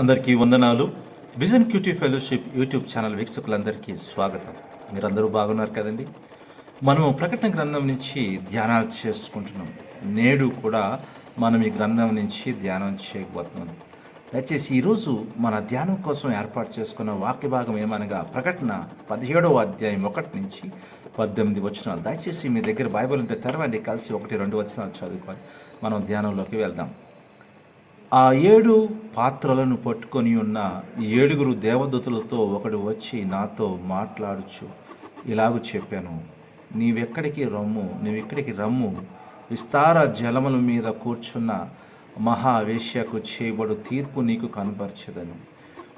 అందరికీ వందనాలు. Vision QT fellowship YouTube channel వీక్షకులందరికీ స్వాగతం. మీరందరూ బాగున్నారు కదండి? మనము ప్రకటన గ్రంథం నుంచి ధ్యానాలు చేసుకుంటున్నాం. నేడు కూడా మనం ఈ గ్రంథం నుంచి ధ్యానం చేయకపోతున్నాం దయచేసి ఈరోజు మన ధ్యానం కోసం ఏర్పాటు చేసుకున్న వాక్య భాగం ఏమనగా ప్రకటన పదిహేడవ అధ్యాయం ఒకటి నుంచి పద్దెనిమిది వచనాలు. దయచేసి మీ దగ్గర బైబిల్ ఉంటే తెరవండి కలిసి ఒకటి రెండు వచనాలు చదువుకొని మనం ధ్యానంలోకి వెళ్దాం. ఆ ఏడు పాత్రలను పట్టుకొని ఉన్న ఏడుగురు దేవదూతలతో ఒకడు వచ్చి నాతో మాట్లాడుచు. ఇలాగ చెప్పాను నీవెక్కడికి రమ్ము నీవెక్కడికి రమ్ము. విస్తార జలముల మీద కూర్చున్న మహావేశ్యకు చేయబడు తీర్పు నీకు కనపరచదను.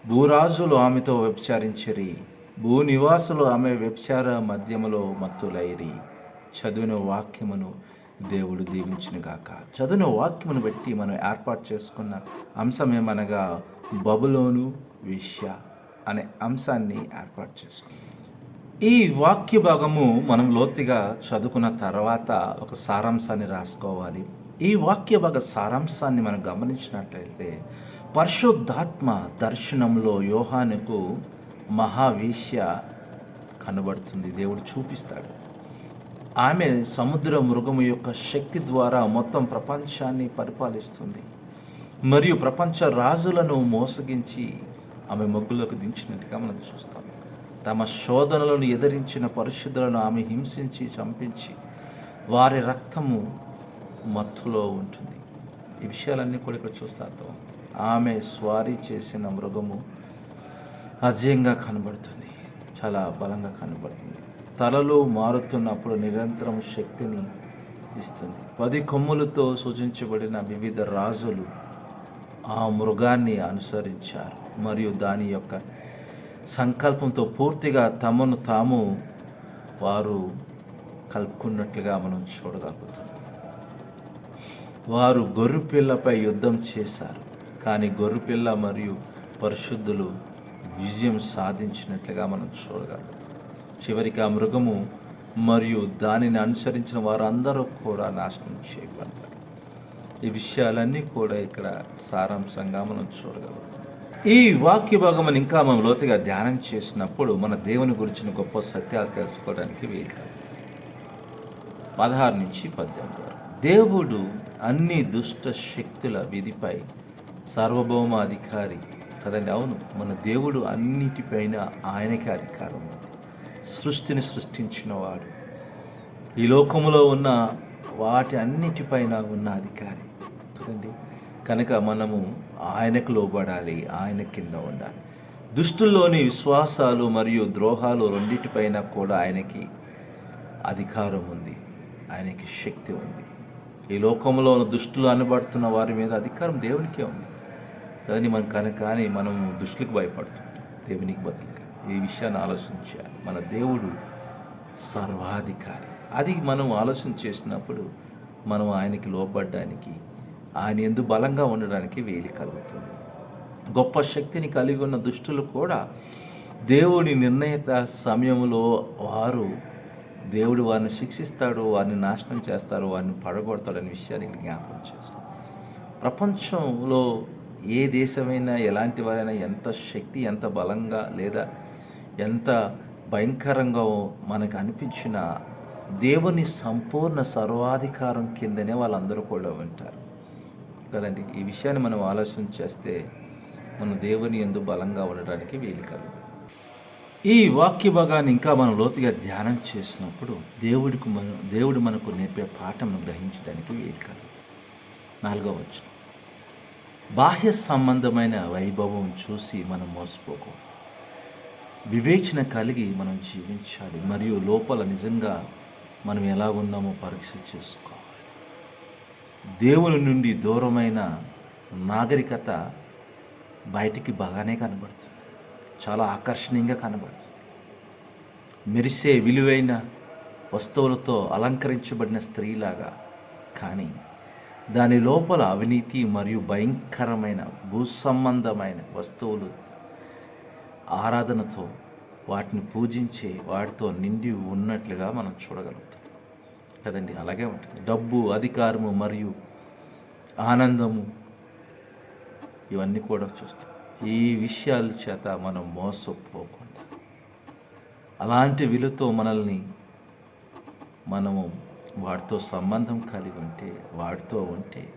భూరాజులు ఆమెతో వ్యభిచారించిరి భూనివాసులు ఆమె వ్యభిచార మధ్యములో మత్తులైరి. చదివిన వాక్యమును దేవుడు దీవించిన గాక. చదివిన వాక్యమును బట్టి మనం ఏర్పాటు చేసుకున్న అంశం ఏమనగా బబులోను విషయ అనే అంశాన్ని ఏర్పాటు చేసుకున్నాం. ఈ వాక్య భాగము మనం లోతుగా చదువుకున్న తర్వాత ఒక సారాంశాన్ని రాసుకోవాలి. ఈ వాక్య భాగ సారాంశాన్ని మనం గమనించినట్లయితే పరిశుద్ధాత్మ దర్శనంలో యోహానుకు మహావేశ్య కనబడుతుంది. దేవుడు చూపిస్తాడు. ఆమె సముద్ర మృగము యొక్క శక్తి ద్వారా మొత్తం ప్రపంచాన్ని పరిపాలిస్తుంది. మరియు ప్రపంచ రాజులను మోసగించి ఆమె మొగ్గులోకి దించినట్టుగా మనం చూస్తాం. తమ శోధనలను ఎదిరించిన పరిశుద్ధులను ఆమె హింసించి చంపించి వారి రక్తము మత్తులో ఉంటుంది. ఈ విషయాలన్నీ కూడా ఇక్కడ చూస్తాతో ఆమె స్వారీ చేసిన మృగము అజయంగా కనబడుతుంది. చాలా బలంగా కనబడుతుంది. తలలు మారుతున్నప్పుడు నిరంతరం శక్తిని ఇస్తుంది. పది కొమ్ములతో సూచించబడిన వివిధ రాజులు ఆ మృగాన్ని అనుసరించారు. మరియు దాని యొక్క సంకల్పంతో పూర్తిగా తమను తాము వారు కలుపుకున్నట్లుగా మనం చూడగలుగుతాం. వారు గొర్రెపిల్లపై యుద్ధం చేశారు. కానీ గొర్రెపిల్ల మరియు పరిశుద్ధులు విజయం సాధించినట్లుగా మనం చూడగలుగుతాం. చివరికి ఆ మృగము మరియు దానిని అనుసరించిన వారందరూ కూడా నాశనం చేయబడతారు ఈ విషయాలన్నీ కూడా ఇక్కడ సారాంశంగా మనం చూడగలుగుతాం. ఈ వాక్య భాగం ఇంకా మనం లోతుగా ధ్యానం చేసినప్పుడు మన దేవుని గురించిన గొప్ప సత్యాలు తెలుసుకోవడానికి వీలు పదహారు నుంచి పద్దెనిమిది వరకు. దేవుడు అన్ని దుష్ట శక్తుల విధిపై సార్వభౌమ అధికారి కదండి? అవును మన దేవుడు అన్నిటిపైన ఆయనకే అధికారం ఉంది సృష్టిని సృష్టించిన వాడు ఈ లోకములో ఉన్న వాటి అన్నిటిపైన ఉన్న అధికారి. చూడండి కనుక మనము ఆయనకు లోబడాలి ఆయన కింద ఉండాలి. దుష్టుల్లోని విశ్వాసాలు మరియు ద్రోహాలు రెండింటిపైన కూడా ఆయనకి అధికారం ఉంది ఆయనకి శక్తి ఉంది. ఈ లోకంలో ఉన్న దుష్టులు అనబడుతున్న వారి మీద అధికారం దేవునికే ఉంది. కానీ మనం కనుక కానీ మనం దుష్టులకు భయపడుతుంది దేవునికి బదులుగా. ఈ విషయాన్ని ఆలోచించాలి. మన దేవుడు సర్వాధికారి. అది మనం ఆలోచన చేసినప్పుడు మనం ఆయనకి లోపడ్డానికి ఆయన ఎందు బలంగా ఉండడానికి వీలు కలుగుతుంది. గొప్ప శక్తిని కలిగి ఉన్న దుష్టులు కూడా దేవుని నిర్ణయిత సమయంలో వారు దేవుడు వారిని శిక్షిస్తాడు వారిని నాశనం చేస్తారు వారిని పడగొడతాడనే విషయాన్ని జ్ఞాపకం చేస్తాం. ప్రపంచంలో ఏ దేశమైనా ఎలాంటి వారైనా ఎంత శక్తి ఎంత బలంగా లేదా ఎంత భయంకరంగా మనకు అనిపించిన దేవుని సంపూర్ణ సర్వాధికారం కిందనే వాళ్ళందరూ కూడా ఉంటారు. కదండి? ఈ విషయాన్ని మనం ఆలోచన చేస్తే మన దేవుని ఎందు బలంగా ఉండడానికి వీలు కలుగుతుంది ఈ వాక్య భాగాన్ని ఇంకా మనం లోతుగా ధ్యానం చేసినప్పుడు దేవుడికి మన దేవుడు మనకు నేర్పే పాఠంను గ్రహించడానికి వీలు కలుగుతుంది నాలుగవ వచ్చిన బాహ్య సంబంధమైన వైభవం చూసి మనం మోసపోకూడదు. వివేచన కలిగి మనం జీవించాలి. మరియు లోపల నిజంగా మనం ఎలా ఉన్నామో పరీక్ష చేసుకోవాలి. దేవుని నుండి దూరమైన నాగరికత బయటికి బాగానే కనబడుతుంది. చాలా ఆకర్షణీయంగా కనబడుతుంది. మెరిసే విలువైన వస్తువులతో అలంకరించబడిన స్త్రీలాగా కానీ దాని లోపల అవినీతి మరియు భయంకరమైన భూసంబంధమైన వస్తువులు ఆరాధనతో వాటిని పూజించే వాటితో నిండి ఉన్నట్లుగా మనం చూడగలుగుతాం. కదండి? అలాగే ఉంటుంది. డబ్బు అధికారము మరియు ఆనందము ఇవన్నీ కూడా చూస్తాం. ఈ విషయాల చేత మనం మోసపోకుండా అలాంటి విలువతో మనల్ని మనము వాడితో సంబంధం కలిగి ఉంటే వాడితో ఉంటే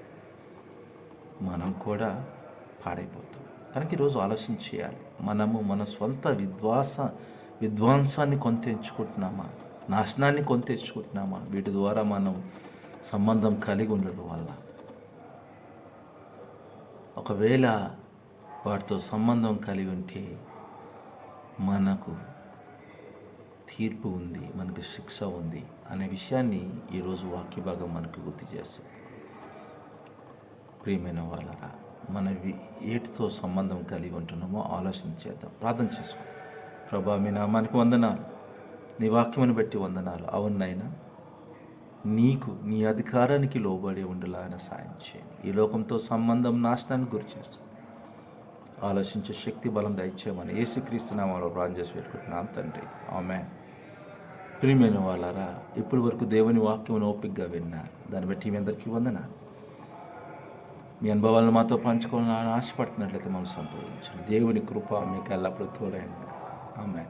మనం కూడా పాడైపోతాం. కనుక ఈరోజు ఆలోచన చేయాలి. మనము మన సొంత విద్వాస విద్వాంసాన్ని కొని తెచ్చుకుంటున్నామా? నాశనాన్ని కొని తెచ్చుకుంటున్నామా? వీటి ద్వారా మనం సంబంధం కలిగి ఉండడం వల్ల. ఒకవేళ వాటితో సంబంధం కలిగి ఉంటే మనకు తీర్పు ఉంది మనకు శిక్ష ఉంది అనే విషయాన్ని ఈరోజు వాక్య భాగం మనకు గుర్తు చేస్తుంది. ప్రియమైన వాళ్ళరా మనవి ఏటితో సంబంధం కలిగి ఉంటున్నామో ఆలోచన చేద్దాం. ప్రార్థన చేసుకుందాం. ప్రభా మీ నామానికి వందనాలు. నీ వాక్యమును బట్టి వందనాలు. అవునైనా నీకు నీ అధికారానికి లోబడి ఉండలాగిన సాయం చేయండి. ఈ లోకంతో సంబంధం నాశనానికి గురి చేస్తుంది ఆలోచించే శక్తి బలం దయచేయమని ఏసుక్రీస్తు నామాలో ప్రాణం చేసి పెట్టుకుంటున్నాం తండ్రి. ఆమె ప్రియమైన వాళ్ళారా ఇప్పటి వరకు దేవుని వాక్యం ఓపికగా విన్నారు దాన్ని బట్టి మీ అందరికీ వందన మీ అనుభవాలను మాతో పంచుకోవాలని ఆశపడుతున్నట్లయితే మనం సంప్రదించండి దేవుని కృప మీకు ఎల్లప్పుడూ తోడైంది. ఆమె